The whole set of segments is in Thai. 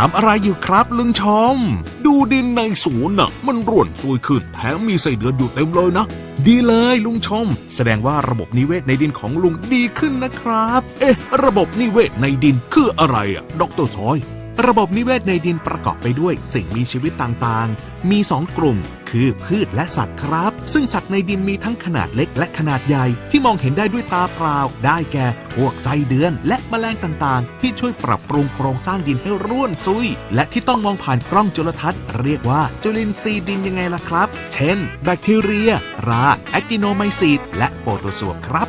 ทำอะไรอยู่ครับลุงชม ดูดินในสวนน่ะ มันร่วนซุยขึ้นแถมมีไส้เดือนอยู่เต็มเลยนะ ดีเลยลุงชม แสดงว่าระบบนิเวศในดินของลุงดีขึ้นนะครับ เอ๊ะ ระบบนิเวศในดินคืออะไรอะดรซอย ระบบนิเวศในดินประกอบไปด้วยสิ่งมีชีวิตต่างๆ มี 2 กลุ่ม คือพืชและสัตว์ครับ ซึ่งสัตว์ในดินมีทั้งขนาดเล็กและขนาดใหญ่ ที่มองเห็นได้ด้วยตาเปล่า ได้แก่ พวกไส้เดือน และแมลงต่างๆ ที่ช่วยปรับปรุงโครงสร้างดินให้ร่วนซุย และที่ต้องมองผ่านกล้องจุลทรรศน์เรียกว่าจุลินทรีย์ดินยังไงล่ะครับ เช่น แบคทีเรีย ราแอคติโนไมซีดและโปรโตซัวครับ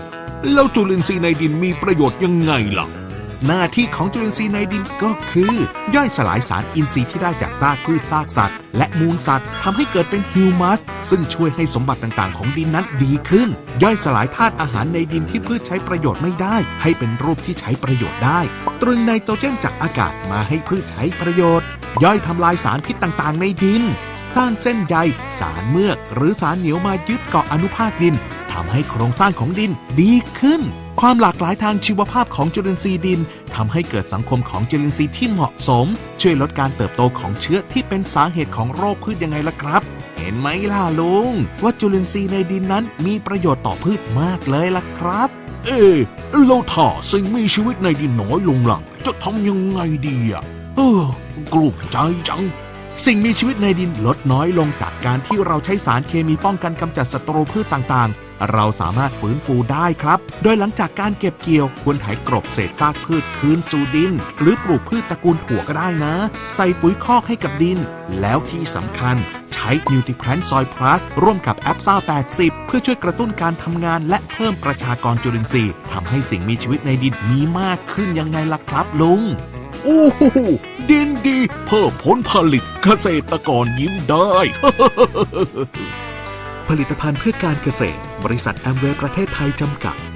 แล้วจุลินทรีย์ในดินมีประโยชน์ยังไงล่ะ หน้าที่ของจุลินทรีย์ในดินก็คือ ย่อยสลายสารอินทรีย์ที่ได้จากซากพืชซากสัตว์ และมูลสัตว์ทำให้เกิดเป็นฮิวมัส ซึ่งช่วยให้สมบัติต่างๆ ของดินนั้นดีขึ้น ย่อยสลายธาตุอาหารในดินที่พืชใช้ประโยชน์ไม่ได้ ให้เป็นรูปที่ใช้ประโยชน์ได้ ตรึงไนโตรเจนจากอากาศมาให้พืชใช้ประโยชน์ ย่อยทำลายสารพิษต่างๆ ในดิน สร้างเส้นใยสารเมือก หรือสารเหนียวมายึดเกาะอนุภาคดินทำให้โครงสร้างของดินดีขึ้น ความหลากหลายทางชีวภาพของจุลินทรีย์ดินทำให้เกิดสังคมของจุลินทรีย์ที่เหมาะสม ช่วยลดการเติบโตของเชื้อที่เป็นสาเหตุของโรคพืชยังไงล่ะครับ เห็นไหมล่ะลุง ว่าจุลินทรีย์ในดินนั้นมีประโยชน์ต่อพืชมากเลยล่ะครับ เอ๊ะแล้วถ้าสิ่งมีชีวิตในดินน้อยลงหล่ะจะทำยังไงดีอะเออกลุ้มใจจังสิ่งมีชีวิตในดินลดน้อยลงจากการที่เราใช้สารเคมีป้องกันกำจัดศัตรูพืชต่างๆ เราสามารถฟื้นฟูได้ครับ โดยหลังจากการเก็บเกี่ยวควรไถกรบเศษซากพืชคืนสู่ดิน หรือปลูกพืชตระกูลถั่วก็ได้นะ ใส่ปุ๋ยคอกให้กับดิน แล้วที่สำคัญใช้นิวทริแควนซอยพลัสร่วมกับแอปซ่า80 เพื่อช่วยกระตุ้นการทำงานและเพิ่มประชากรจุลินทรีย์ทำให้สิ่งมีชีวิตในดินมีมากขึ้นยังไงล่ะครับลุงโอ้โหดินดี เพิ่มผลผลิตเกษตรกรยิ้มได้ ผลิตภัณฑ์เพื่อการเกษตร บริษัทแอมเวย์ประเทศไทยจำกัด